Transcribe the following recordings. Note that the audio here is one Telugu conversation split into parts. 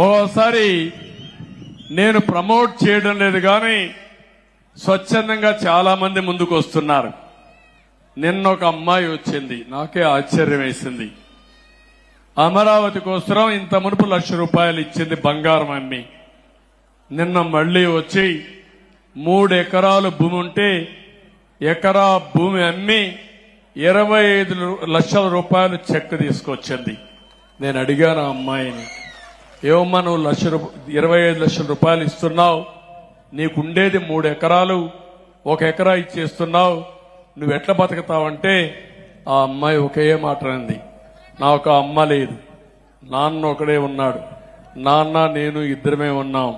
ఓసారి నేను ప్రమోట్ చేయడం లేదు కానీ స్వచ్ఛందంగా చాలా మంది ముందుకు వస్తున్నారు. నిన్న ఒక అమ్మాయి వచ్చింది. నాకే ఆశ్చర్యం వేసింది. అమరావతి కోసం ఇంత మునుపు లక్ష రూపాయలు ఇచ్చింది బంగారం అమ్మి. నిన్న మళ్ళీ వచ్చి మూడు ఎకరాలు భూమి ఉంటే ఎకరా భూమి అమ్మి ఇరవై ఐదు లక్షల రూపాయలు చెక్ తీసుకొచ్చింది. నేను అడిగాను ఆ అమ్మాయిని. ఏమమ్మా నువ్వు లక్ష ఇరవై ఐదు లక్షల రూపాయలు ఇస్తున్నావు? నీకుండేది మూడు ఎకరాలు ఒక ఎకరా ఇచ్చేస్తున్నావు. నువ్వు ఎట్లా బతుకుతావంటే ఆ అమ్మాయి ఒకే మాట అంది. నాకు అమ్మ లేదు. నాన్న ఒకడే ఉన్నాడు. నాన్న నేను ఇద్దరమే ఉన్నాం.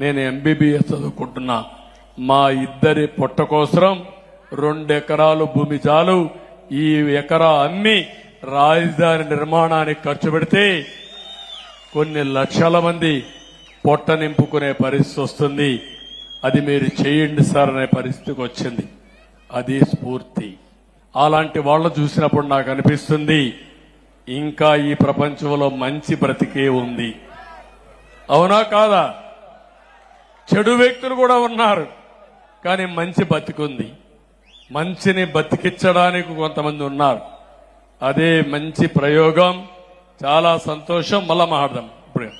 నేను ఎంబీబీఎస్ చదువుకుంటున్నా. మా ఇద్దరి పొట్ట కోసం రెండు ఎకరాలు భూమి చాలు. ఈ ఎకరా అమ్మి రాజధాని నిర్మాణానికి ఖర్చు పెడితే కొన్ని లక్షల మంది పొట్ట నింపుకునే పరిస్థితి వస్తుంది. అది మీరు చేయండి సార్ అనే పరిస్థితికి వచ్చింది. అది స్ఫూర్తి. అలాంటి వాళ్ళు చూసినప్పుడు నాకు అనిపిస్తుంది ఇంకా ఈ ప్రపంచంలో మంచి బ్రతికే ఉంది. అవునా కాదా? చెడు వ్యక్తులు కూడా ఉన్నారు కానీ మంచి బతికుంది. మంచిని బతికించడానికి కొంతమంది ఉన్నారు. అదే మంచి ప్రయోగం చాలా సంతోషం మళ్ళా మాట్లాడదాం. ఇప్పుడు.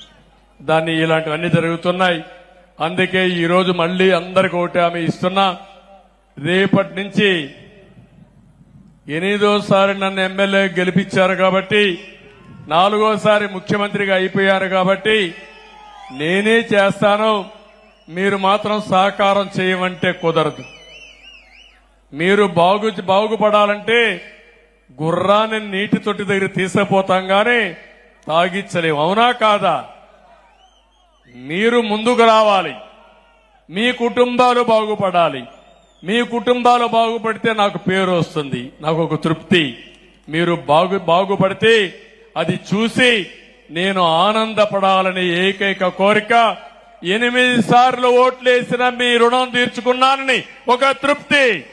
దాన్ని ఇలాంటివన్నీ జరుగుతున్నాయి. అందుకే ఈరోజు మళ్ళీ అందరికి ఒకటి ఆమె ఇస్తున్నా. రేపటి నుంచి ఎనిమిదోసారి నన్ను ఎమ్మెల్యే గెలిపించారు కాబట్టి నాలుగోసారి ముఖ్యమంత్రిగా అయిపోయారు కాబట్టి నేనే చేస్తాను. మీరు మాత్రం సహకారం చేయమంటే కుదరదు. మీరు బాగు బాగుపడాలంటే గుర్రాన్ని నీటి తొట్టి దగ్గర తీసుకుపోతాం గానీ తాగిచ్చలేము అవునా కాదా? మీరు ముందుకు రావాలి. మీ కుటుంబాలు బాగుపడాలి. మీ కుటుంబాలు బాగుపడితే నాకు పేరు వస్తుంది. నాకు ఒక తృప్తి. మీరు బాగు బాగుపడితే అది చూసి నేను ఆనందపడాలని ఏకైక కోరిక ఎనిమిది సార్లు ఓట్లేసిన మీ రుణం తీర్చుకున్నానని ఒక తృప్తి.